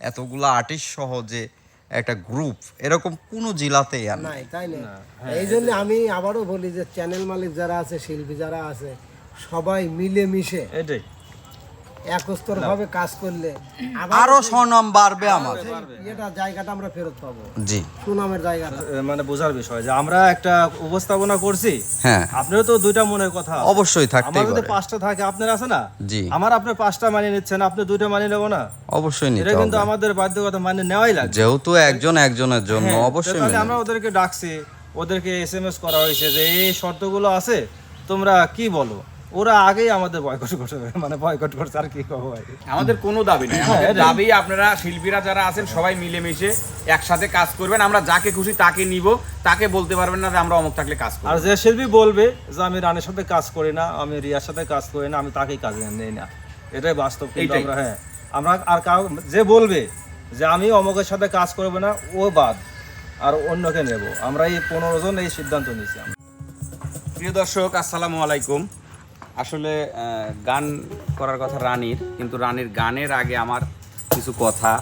এতগুলো আর্টিস্ট সহ যে একটা গ্রুপ এরকম কোনো জেলাতেই আর নাই তাই না? এই জন্য আমি আবারও বলি যে চ্যানেল মালিক যারা আছে শিল্পী যারা আছে সবাই মিলে মিশে এটাই। একস্তর ভাবে কাজ করলে। আরও স্বনাম বাড়বে আমার এটা জায়গাটা আমরা ফেরত পাবো। জি। সুনামের জায়গাটা। মানে বোঝার বিষয় যে আমরা একটা উপস্থাপনা করছি হ্যাঁ। আপনারও তো দুইটা মনের কথা অবশ্যই থাকতেই আমার যদি পাঁচটা থাকে আপনার আছে না? জি। আমার আপনার পাঁচটা মানিয়ে নিচ্ছেন আপনি দুইটা মানিয়ে নেব না? অবশ্যই নিতে এটা কিন্তু আমাদের বাধ্যকতা মানে নেওয়াই লাগবে। যেহেতু একজন একজনের জন্য হ্যাঁ, অবশ্যই তাহলে আমরা ওদেরকে ডাকছি ওদেরকে এস এম এস করা হয়েছে যে এই শর্তগুলো আছে তোমরা কি বলো? ওরা আগেই আমাদের বয়কট করছে মানে বয়কট করছে আর কি কবো ভাই? আমাদের কোনো দাবি নেই। আমাদের দাবি আপনারা শিল্পীরা যারা আছেন সবাই মিলেমিশে একসাথে কাজ করবেন। আমরা যাকে খুশি তাকে নিব তাকে বলতে পারবেন না যে আমরা অমুক থাকলে কাজ আর যে শিল্পী বলবে যে আমি রানের সাথে কাজ করি না আমি রিয়ার সাথে কাজ করি না আমি তাকেই কাজে নেই না। এটাই বাস্তব কিন্তু আমরা হ্যাঁ। আমরা আর কাউ যে বলবে যে আমি অমুকের সাথে কাজ করব না ও বাদ আর অন্যকে নেব। আমরা এই পনেরো জন এই সিদ্ধান্ত নিয়েছি প্রিয় দর্শক আসসালামু আলাইকুম। আসলে গান করার কথা রানীর, কিন্তু রানীর গানের আগে আমার কিছু কথা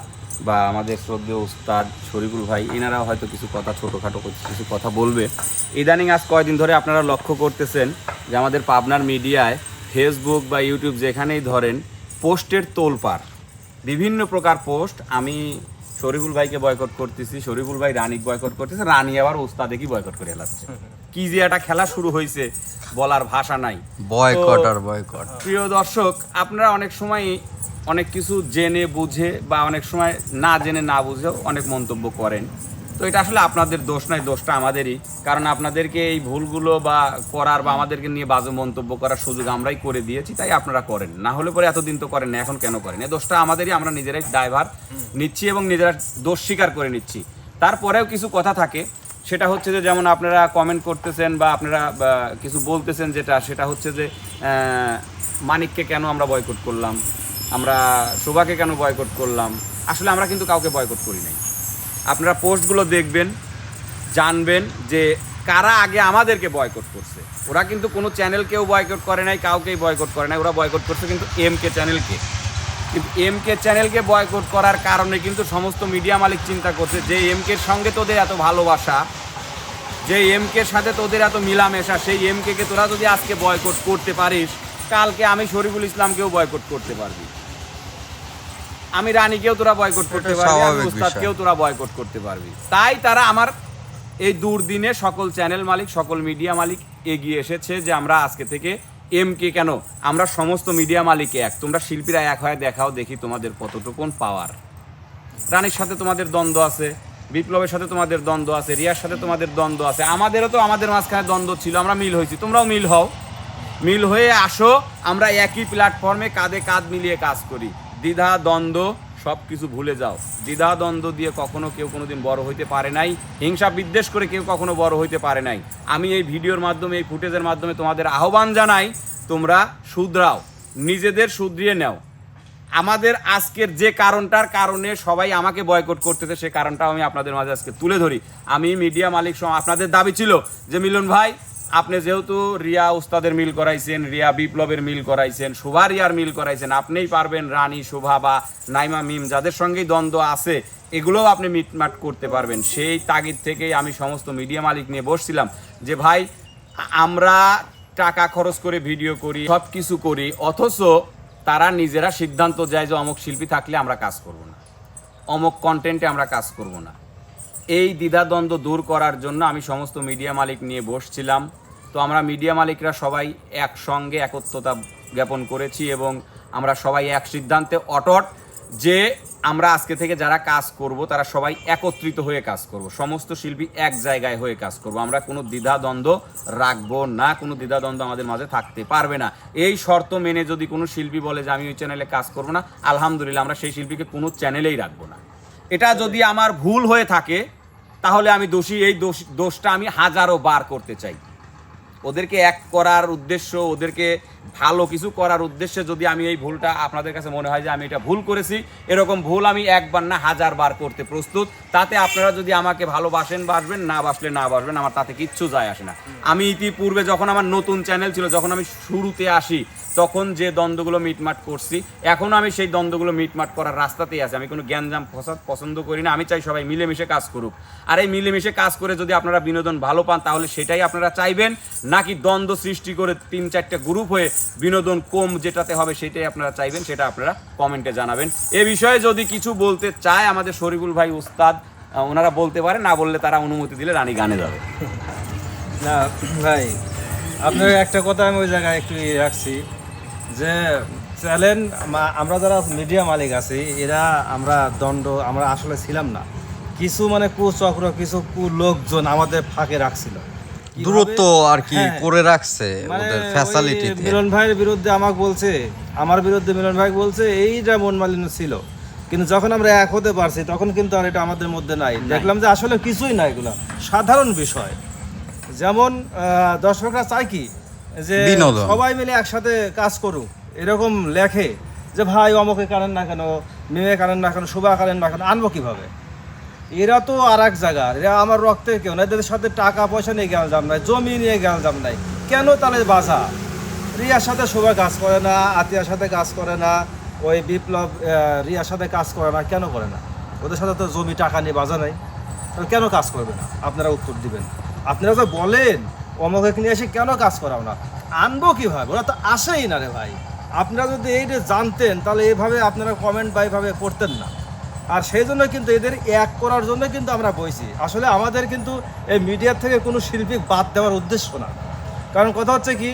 বা আমাদের শ্রদ্ধেয় উস্তাদ শরীফুল ভাই, এনারাও হয়তো কিছু কথা ছোটোখাটো কিছু কথা বলবে। ইদানিং আজ কয়দিন ধরে আপনারা লক্ষ্য করতেছেন যে আমাদের পাবনার মিডিয়ায় ফেসবুক বা ইউটিউব যেখানেই ধরেন, পোস্টের তোলপাড়। বিভিন্ন প্রকার পোস্ট আমি শরীফুল ভাইকে বয়কট করতেছি, শরীফুল ভাই রানিক বয়কট করতেছে, রানী আবার ওস্তাদেরই বয়কট করে হেলাচ্ছে কি যে একটা খেলা শুরু হয়েছে বলার ভাষা নাই। বয়কট আর বয়কট। প্রিয় দর্শক আপনারা অনেক সময় অনেক কিছু জেনে বুঝে বা অনেক সময় না জেনে না বুঝেও অনেক মন্তব্য করেন। তো এটা আসলে আপনাদের দোষ নয় দোষটা আমাদেরই। কারণ আপনাদেরকে এই ভুলগুলো বা করার বা আমাদেরকে নিয়ে বাজে মন্তব্য করার সুযোগ আমরাই করে দিয়েছি তাই আপনারা করেন। না হলে পরে এতদিন তো করেন না এখন কেন করেন? এই দোষটা আমাদেরই আমরা নিজেরাই ড্রাইভার নিচ্ছি এবং নিজেরা দোষ স্বীকার করে নিচ্ছি। তারপরেও কিছু কথা থাকে সেটা হচ্ছে যে যেমন আপনারা কমেন্ট করতেছেন বা আপনারা কিছু বলতেছেন যেটা, সেটা হচ্ছে যে মানিককে কেন আমরা বয়কট করলাম? আমরা শোভাকে কেন বয়কট করলাম? আসলে আমরা কিন্তু কাউকে বয়কট করি নাই। আপনারা পোস্টগুলো দেখবেন, জানবেন যে কারা আগে আমাদেরকে বয়কট করছে। ওরা কিন্তু কোনো চ্যানেলকেও বয়কট করে নাই, কাউকেই বয়কট করে নাই। ওরা বয়কট করছে কিন্তু এম কে চ্যানেলকে কিন্তু এম কে চ্যানেলকে বয়কট করার কারণে কিন্তু সমস্ত মিডিয়া মালিক চিন্তা করছে যে এম কের সঙ্গে তোদের এত ভালোবাসা যে এম কের সাথে তোদের এত মিলামেশা সেই এম কে তোরা যদি আজকে বয়কট করতে পারিস কালকে আমি শরীফুল ইসলামকেও বয়কট করতে পারবি। আমি রানীকেও তোরা বয়কট করতে পারবি আমি উস্তাদকেও তোরা বয়কট করতে পারবি। তাই তারা আমার এই দুর্দিনে সকল চ্যানেল মালিক সকল মিডিয়া মালিক এগিয়ে এসেছে যে আমরা আজকে থেকে এম কে কেন? আমরা সমস্ত মিডিয়া মালিক এক। তোমরা শিল্পীরা এক হয়ে দেখাও দেখি তোমাদের কতটুকুন পাওয়ার রানীর সাথে তোমাদের দ্বন্দ্ব আছে। বিপ্লবের সাথে তোমাদের দ্বন্দ্ব আছে, রিয়ার সাথে তোমাদের দ্বন্দ্ব আছে। আমাদেরও তো আমাদের মাঝখানে দ্বন্দ্ব ছিল, আমরা মিল হয়েছি। তোমরাও মিল হও। মিল হয়ে আসো, আমরা একই প্ল্যাটফর্মে কাঁধে কাঁধ মিলিয়ে কাজ করি। দ্বিধা, দ্বন্দ্ব সব কিছু ভুলে যাও। দ্বিধা, দ্বন্দ্ব দিয়ে কখনো কেউ কোনোদিন বড় হইতে পারে নাই। হিংসা বিদ্বেষ করে কেউ কখনো বড় হইতে পারে নাই। আমি এই ভিডিওর মাধ্যমে, এই ফুটেজের মাধ্যমে তোমাদের আহ্বান জানাই, তোমরা শুধরাও, নিজেদের শুধরিয়ে নাও। আমাদের আজকের যে কারণটার কারণে সবাই আমাকে বয়কট করতেছে, সে কারণটাও আমি আপনাদের মাঝে আজকে তুলে ধরি। আমি মিডিয়া মালিক আপনাদের দাবি ছিল যে, মিলন ভাই, আপনি যেহেতু রিয়া উস্তাদের মিল করাইছেন, রিয়া বিপ্লবের মিল করাইছেন, শোভা রিয়ার মিল করাইছেন, আপনিই পারবেন রানী, শোভা বা নাইমা মিম, যাদের সঙ্গেই দ্বন্দ্ব আছে, এগুলোও আপনি মিটমাট করতে পারবেন। সেই তাগিদ থেকেই আমি সমস্ত মিডিয়া মালিক নিয়ে বসছিলাম যে, ভাই আমরা টাকা খরচ করে ভিডিও করি সব কিছু করি, অথচ তারা নিজেরা সিদ্ধান্ত যায় যে অমুক শিল্পী থাকলে আমরা কাজ করব না। অমুক কন্টেন্টে আমরা কাজ করব না। এই দ্বিধাদ্বন্দ্ব দূর করার জন্য আমি সমস্ত মিডিয়া মালিক নিয়ে বসছিলাম। তো আমরা মিডিয়া মালিকরা সবাই একসঙ্গে একত্রতা জ্ঞাপন করেছি এবং আমরা সবাই এক সিদ্ধান্তে অটট যে আমরা আজকে থেকে যারা কাজ করব, তারা সবাই একত্রিত হয়ে কাজ করব। সমস্ত শিল্পী এক জায়গায় হয়ে কাজ করব। আমরা কোনো দ্বিধাদ্বন্দ্ব রাখব না, কোনো দ্বিধাদ্বন্দ্ব আমাদের মাঝে থাকতে পারবে না। এই শর্ত মেনে যদি কোনো শিল্পী বলে যে, আমি ওই চ্যানেলে কাজ করব না, আলহামদুলিল্লাহ আমরা সেই শিল্পীকে কোনো চ্যানেলেই রাখব না। এটা যদি আমার ভুল হয়ে থাকে, তাহলে আমি দোষী, এই দোষ, দোষটা আমি হাজারো বার করতে চাই। ওদেরকে এক করার উদ্দেশ্য, ওদেরকে ভালো কিছু করার উদ্দেশ্যে যদি আমি এই ভুলটা আপনাদের কাছে মনে হয় যে আমি এটা ভুল করেছি, এরকম ভুল আমি একবার না হাজার বার করতে প্রস্তুত। তাতে আপনারা যদি আমাকে ভালোবাসেন বাসবেন না বাসলে না বাসবেন, আমার তাতে কিচ্ছু যায় আসে না। আমি ইতিপূর্বে যখন আমার নতুন চ্যানেল ছিল, যখন আমি শুরুতে আসি, তখন যে দ্বন্দ্বগুলো মিটমাট করছি, এখনও আমি সেই দ্বন্দ্বগুলো মিটমাট করার রাস্তাতেই আছি। আমি কোনো জ্ঞানজাম ফসাদ পছন্দ করি না। আমি চাই সবাই মিলেমিশে কাজ করুক। আর এই মিলেমিশে কাজ করে যদি আপনারা বিনোদন ভালো পান, তাহলে সেটাই আপনারা চাইবেন। নাকি দ্বন্দ্ব সৃষ্টি করে তিন চারটে গ্রুপ হয়ে বিনোদন কম যেটাতে হবে সেটাই আপনারা চাইবেন, সেটা আপনারা কমেন্টে জানাবেন। এ বিষয়ে যদি কিছু বলতে চায় আমাদের শরীফুল ভাই উস্তাদ ওনারা বলতে পারে, না বললে তারা অনুমতি দিলে রানী গানে যাবে। না, ভাই আপনার একটা কথা আমি ওই জায়গায় একটু ইয়ে রাখছি, যে চ্যালেঞ্জ আমরা যারা মিডিয়া মালিক আছি, এরা আমরা দণ্ড, আমরা আসলে ছিলাম না। কিছু মানে কুচক্র, কিছু কু, লোকজন আমাদের ফাঁকে রাখছিল? দূরত্ব আর কি হ্যাঁ। করে রাখছে মানে ওদের ওই ফ্যাসিলিটিতে মিলন ভাইয়ের বিরুদ্ধে আমাকে বলছে আমার বিরুদ্ধে মিলন ভাই বলছে এইটা মন মালিন্য ছিল। কিন্তু যখন আমরা এক হতে পারছি তখন কিন্তু আর এটা আমাদের মধ্যে নাই। দেখলাম যে আসলে কিছুই না এগুলো। সাধারণ বিষয়। যেমন দর্শকরা চায় কি? যে সবাই মিলে একসাথে কাজ করুক। এরকম লেখে যে ভাই অমকে কারেন না কেন? মেয়ে কারেন না কেন? শোভা কারেন না কেন? আনব কীভাবে? এরা তো আর এক জায়গা। এরা আমার রক্তের কেউ না এদের সাথে টাকা পয়সা নিয়ে গেল যাম নাই, জমি নিয়ে গেল যাম নাই। কেন তাহলে বাসা? রিয়ার সাথে শোভা কাজ করে না, আতিয়ার সাথে কাজ করে না, ওই বিপ্লব রিয়ার সাথে কাজ করে না, কেন করে না? ওদের সাথে তো জমি টাকা নিয়ে বাজা নাই। তাহলে কেন কাজ করবে না? আপনারা উত্তর দিবেন। আপনারা তো বলেন, অমকে নিয়ে এসে কেন কাজ করাও না? আনব কীভাবে? ওরা তো আসেই না রে ভাই। আপনারা যদি এইটা জানতেন, তাহলে এইভাবে আপনারা কমেন্ট বা এইভাবে করতেন না। আর সেই জন্য কিন্তু এদের এক করার জন্য কিন্তু আমরা বইছি। আসলে আমাদের কিন্তু এই মিডিয়ার থেকে কোনো শিল্পী বাদ দেওয়ার উদ্দেশ্য না। কারণ কথা হচ্ছে কি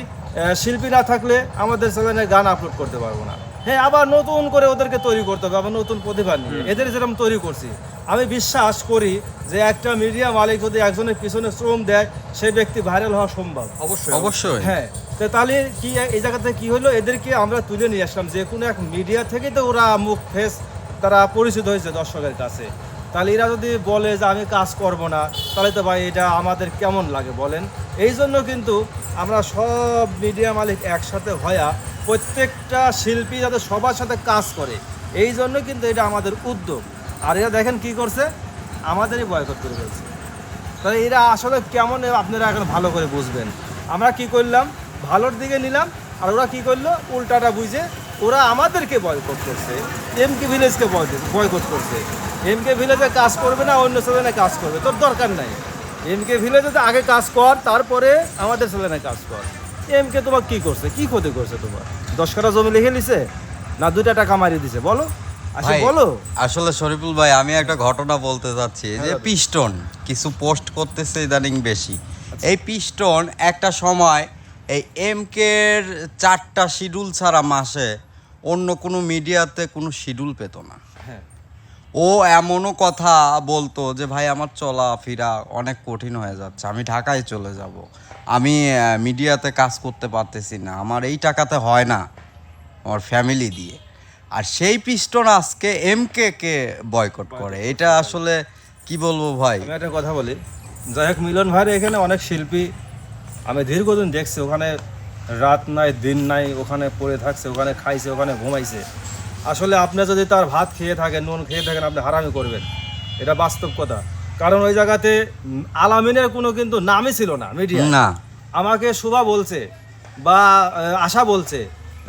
শিল্পী না থাকলে আমাদের চ্যানেলে গান আপলোড করতে পারব না। হ্যাঁ আবার নতুন করে ওদেরকে তৈরি করতে হবে আবার নতুন প্রতিভা নিয়ে। এদের যেরকম তৈরি করছি আমি বিশ্বাস করি যে একটা মিডিয়া মালিক যদি একজনের পিছনে শ্রম দেয় সেই ব্যক্তি ভাইরাল হওয়া সম্ভব। অবশ্যই। অবশ্যই। হ্যাঁ তো তাহলে কি এই জায়গাতে কি হলো? এদেরকে আমরা তুলে নিয়ে আসলাম। যে কোনো এক মিডিয়া থেকে তো ওরা মুখ ফেস তারা পরিচিত হয়েছে দর্শকের কাছে। তাহলে এরা যদি বলে যে আমি কাজ করব না, তাহলে তো ভাই এটা আমাদের কেমন লাগে বলেন? এই জন্য কিন্তু আমরা সব মিডিয়া মালিক একসাথে হয়া প্রত্যেকটা শিল্পী যাতে সবার সাথে কাজ করে এই জন্য কিন্তু এটা আমাদের উদ্যোগ। আর এরা দেখেন কি করছে? আমাদেরই বয়কট করে ফেলছে। তাহলে এরা আসলে কেমন আপনারা এখন ভালো করে বুঝবেন। আমরা কি করলাম? ভালোর দিকে নিলাম, আর ওরা কি করল? উল্টাটা বুঝে ওরা আমাদেরকে বয়কট করছে। এম কে ভিলেজকে বয়কট করছে। এম কে ভিলেজে কাজ করবে না অন্য ছেলেনে কাজ করবে। তোর দরকার নাই। এম কে ভিলেজে তো আগে কাজ কর তারপরে আমাদের ছেলেনে কাজ কর। এম কে তোমার কি করছে? কি ক্ষতি করছে তোমার? দশ কাটা জমি লিখে নিছে? না দুইটা টাকা মারিয়ে দিছে? বলো। আচ্ছা বলো। আসলে শরীফুল ভাই আমি একটা ঘটনা বলতে চাচ্ছি। যে পিস্টন কিছু পোস্ট করতেছে ইদানিং বেশি। আচ্ছা। এই পিস্টন একটা সময় এই এম কের চারটা শিডিউল ছাড়া মাসে অন্য কোনো মিডিয়াতে কোনো শিডিউল পেতো না। হ্যাঁ। ও এমনও কথা বলতো যে ভাই আমার চলা ফিরা অনেক কঠিন হয়ে যাচ্ছে আমি ঢাকায় চলে যাব। আমি মিডিয়াতে কাজ করতে পারতেছি না আমার এই টাকাতে হয় না আমার ফ্যামিলি দিয়ে। আর সেই পিস্টন আজকে এম কে কে বয়কট করে। এটা আসলে কি বলব ভাই? আমি একটা কথা বলি। যাই হোক মিলন ভাইয়ের এখানে অনেক শিল্পী আমি দীর্ঘদিন দেখছি ওখানে রাত নাই দিন নাই ওখানে পড়ে থাকছে ওখানে খাইছে ওখানে ঘুমাইছে। আসলে আপনি যদি তার ভাত খেয়ে থাকেন নুন খেয়ে থাকেন আপনি হারামি করবেন। এটা বাস্তব কথা। কারণ ওই জায়গাতে আলামিনের কোনো কিন্তু নামই ছিল না মিডিয়া না। আমাকে শুভা বলছে বা আশা বলছে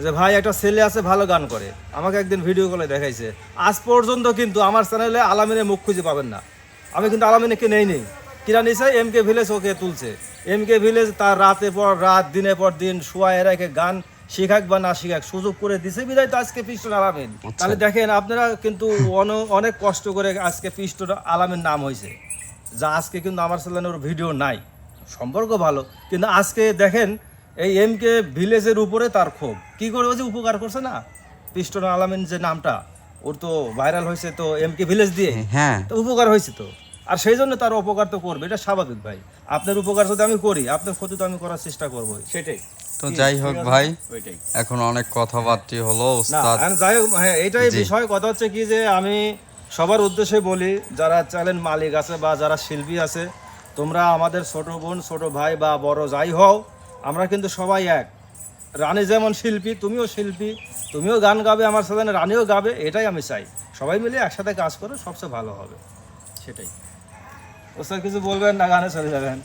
যে ভাই একটা ছেলে আছে ভালো গান করে। আমাকে একদিন ভিডিও কলে দেখাইছে। আজ পর্যন্ত কিন্তু আমার চ্যানেলে আলামিনের মুখ খুঁজে পাবেন না। আমি কিন্তু আলামিনকে নেই নেই। কিরা নিছে এম কে ভিলেজ ওকে তুলছে। এম কে ভিলেজ তার রাতে পর রাত দিনে পর দিন শুয়া এরাকে গান শিখাক বা না শিখাক সুযোগ করে দিছে। বিদায় তো আজকে পিস্টন আলামিন তাহলে দেখেন আপনারা কিন্তু অনেক কষ্ট করে আজকে পিস্টন আলামিন নাম হয়েছে। যা আজকে কিন্তু আমার চ্যানেলের ভিডিও নাই। সম্পর্ক ভালো। কিন্তু আজকে দেখেন এই এম কে ভিলেজের উপরে তার ক্ষোভ। কি করে যে উপকার করছে না? পিস্টন আলামিন যে নামটা ওর তো ভাইরাল হয়েছে তো এম কে ভিলেজ দিয়ে। হ্যাঁ। তো উপকার হয়েছে তো? আর সেই জন্য তার উপকার তো করবে এটা স্বাভাবিক ভাই। আপনার উপকার যদি আমি করি আপনার ক্ষতি তো আমি করার চেষ্টা করবোই। সেটাই। তো যাই হোক ভাই এখন অনেক কথাবার্তা হলো উস্তাদ। যাই হোক হ্যাঁ এইটাই জি। বিষয়। কথা হচ্ছে কি যে আমি সবার উদ্দেশ্যে বলি যারা চ্যানেল মালিক আছে বা যারা শিল্পী আছে তোমরা আমাদের ছোট বোন ছোট ভাই বা বড় যাই হও আমরা কিন্তু সবাই এক। রানী যেমন শিল্পী তুমিও শিল্পী তুমিও গান গাবে আমার সাথে রানীও গাবে এটাই আমি চাই। সবাই মিলে একসাথে কাজ করো সবচেয়ে ভালো হবে। সেটাই। ও স্যার কিছু বলবেন না গানে চলে যাবেন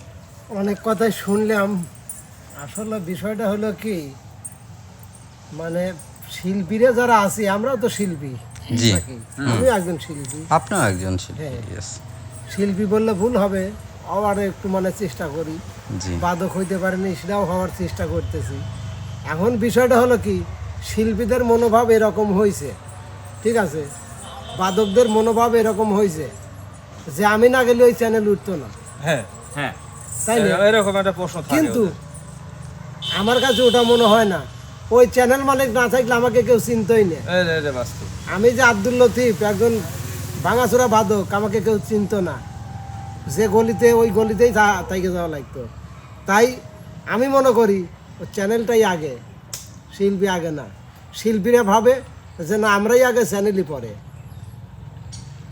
অনেক কথাই শুনলাম। আসলে বিষয়টা হলো কি মানে শিল্পীরা যারা আছি আমরাও তো শিল্পী জি। আমি একজন শিল্পী। আপনিও একজন শিল্পী হ্যাঁ। শিল্পী বললে ভুল হবে। আবার একটু মানে চেষ্টা করি। বাদক হইতে পারেনি সেটাও হওয়ার চেষ্টা করতেছি। এখন বিষয়টা হলো কি শিল্পীদের মনোভাব এরকম হয়েছে ঠিক আছে? বাদকদের মনোভাব এরকম হয়েছে যে আমি না গেলে ওই চ্যানেল উঠতো না। হ্যাঁ হ্যাঁ। তাই এরকম একটা প্রশ্ন কিন্তু আমার কাছে ওটা মনে হয় না। ওই চ্যানেল মালিক না থাকলে আমাকে কেউ চিনতই না। এই রে, রে, বাস্তব। আমি যে আব্দুল লতিফ একজন ভাঙাচোরা বাদক আমাকে কেউ চিনতো না। যে গলিতে ওই গলিতেই থাইকে যাওয়া লাগতো। তাই আমি মনে করি ওই চ্যানেলটাই আগে শিল্পী আগে না। শিল্পীরা ভাবে যে না আমরাই আগে চ্যানেলই পড়ে।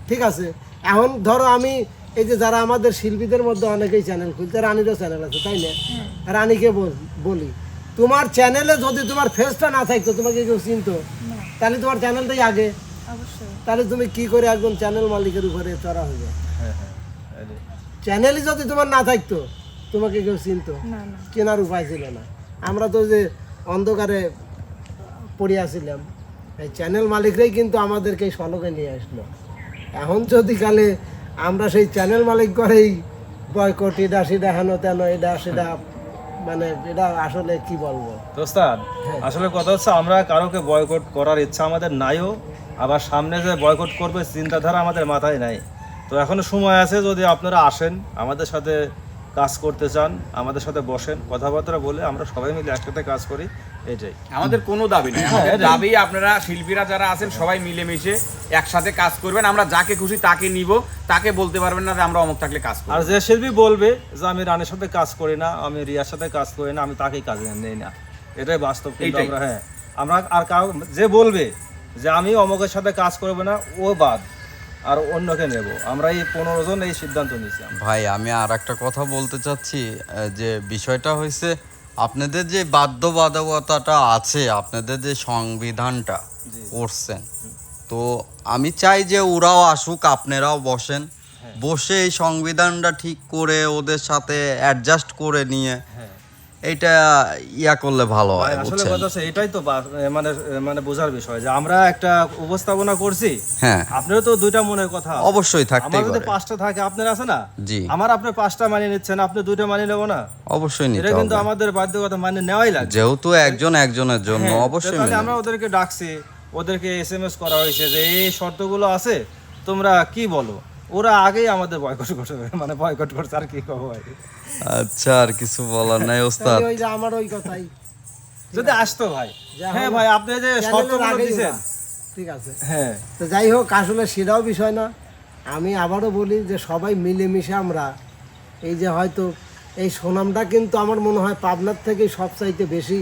ঠিক আছে? এখন ধরো আমি এই যে যারা আমাদের শিল্পীদের মধ্যে অনেকেই চ্যানেল খুলছে রানীরও চ্যানেল আছে তাই না? রানীকে বলি তোমার চ্যানেলে যদি তোমার ফেসটা না থাকতো তোমাকে কেউ চিনতো তাহলে তোমার চ্যানেলটাই আগে। তাহলে তুমি কি করে একজন চ্যানেল মালিকের উপরে চড়া হয়ে হ্যাঁ হ্যাঁ এই রে। চ্যানেলই যদি তোমার না থাকতো তোমাকে কেউ চিনতো। না না। উপায় ছিল না। আমরা তো যে অন্ধকারে পড়িয়াছিলাম এই চ্যানেল মালিকরাই কিন্তু আমাদেরকে এই সলকে নিয়ে আসলো। এখন যদি কালে আমরা সেই চ্যানেল মালিক করেই বয়কট এটা সেটা হেন তেন এটা সেটা মানে এটা আসলে কি বলব? তো ওস্তাদ হ্যাঁ। আসলে কথা হচ্ছে আমরা কারোকে বয়কট করার ইচ্ছা আমাদের নাইও আবার সামনে যে বয়কট করবে চিন্তাধারা আমাদের মাথায় নাই। তো এখনও সময় আছে যদি আপনারা আসেন আমাদের সাথে কাজ করতে চান আমাদের সাথে বসেন কথাবার্তা বলে আমরা সবাই মিলে একসাথে কাজ করি। এটাই। আমাদের কোনো দাবি নেই। আমাদের দাবি আপনারা শিল্পীরা যারা আছেন সবাই মিলেমিশে একসাথে কাজ করবেন। আমরা যাকে খুশি তাকে নিব তাকে বলতে পারবেন না যে আমরা অমুক থাকলে কাজ আর যে শিল্পী বলবে যে আমি রানের সাথে কাজ করি না আমি রিয়ার সাথে কাজ করি না আমি তাকেই কাজে নেই না। এটাই বাস্তব কিন্তু আমরা হ্যাঁ। আমরা আর কাউ যে বলবে যে আমি অমকের সাথে কাজ করব না ও বাদ আর অন্যকে নেব। আমরা এই পনেরো জন এই সিদ্ধান্ত নিয়েছি ভাই আমি আর একটা কথা বলতে চাচ্ছি যে বিষয়টা হয়েছে আপনাদের যে বাধ্যবাধকতাটা আছে আপনাদের যে সংবিধানটা করছেন তো আমি চাই যে ওরাও আসুক আপনারাও বসেন। বসে এই সংবিধানটা ঠিক করে ওদের সাথে অ্যাডজাস্ট করে নিয়ে এইটা ইয়া করলে ভালো হয় আসলে কথা হচ্ছে এটাই তো মানে মানে বোঝার বিষয় যে আমরা একটা উপস্থাপনা করছি হ্যাঁ। আপনারও তো দুইটা মনের কথা আছে। অবশ্যই থাকতেই আমার যদি পাঁচটা থাকে আপনার আছে না? জি। আমার আপনার পাঁচটা মানিয়ে নিচ্ছেন আপনি দুইটা মানিয়ে নেব না? অবশ্যই নিতে এটা কিন্তু আমাদের বাধ্যকতা মানে নেওয়াই লাগবে। যেহেতু একজন একজনের জন্য হ্যাঁ, অবশ্যই তাহলে আমরা ওদেরকে ডাকছি ওদেরকে এস এম এস করা হয়েছে যে এই শর্তগুলো আছে তোমরা কি বলো? ওরা আগেই আমাদের বয়কট করছে মানে বয়কট করছে আর কি কব আচ্ছা আর কিছু বলার নাই ওস্তাদ। ওই যে আমার ওই কথাই। যদি আসতো ভাই। হ্যাঁ ভাই আপনি যে শর্তগুলো দিয়েছেন ঠিক আছে। হ্যাঁ। তো যাই হোক আসলে সেটাও বিষয় না। আমি আবারও বলি যে সবাই মিলেমিশে আমরা এই যে হয়তো এই সুনামটা কিন্তু আমার মনে হয় পাবনার থেকে সবচাইতে বেশি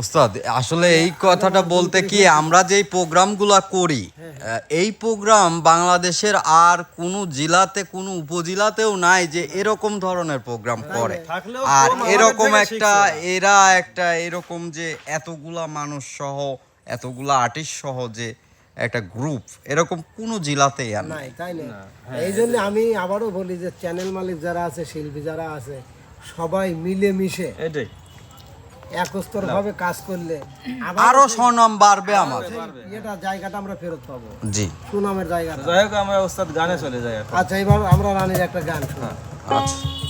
উস্তাদ আসলে এই কথাটা বলতে কি আমরা যেই প্রোগ্রামগুলো করি আহ, এই প্রোগ্রাম বাংলাদেশের আর কোনো জেলাতে কোনো উপজেলাতেও নাই যে এরকম ধরনের প্রোগ্রাম করে। আর এরকম একটা এরা একটা এরকম যে এতগুলা মানুষ সহ এতগুলা আর্টিস্ট সহ যে একটা গ্রুপ এরকম কোনো জেলাতেই আর নাই। নাই তাই না? এই জন্য আমি আবারও বলি যে চ্যানেল মালিক যারা আছে শিল্পী যারা আছে সবাই মিলেমিশে এটাই। একস্তর ভাবে কাজ করলে আরও সুনাম বাড়বে আমাদের। এটা জায়গাটা আমরা ফেরত পাবো। জি। সুনামের জায়গাটা। যাই হোক আমরা ওস্তাদ গানে চলে যাই আচ্ছা এবার আমরা রানীর একটা গান শুনি। আচ্ছা।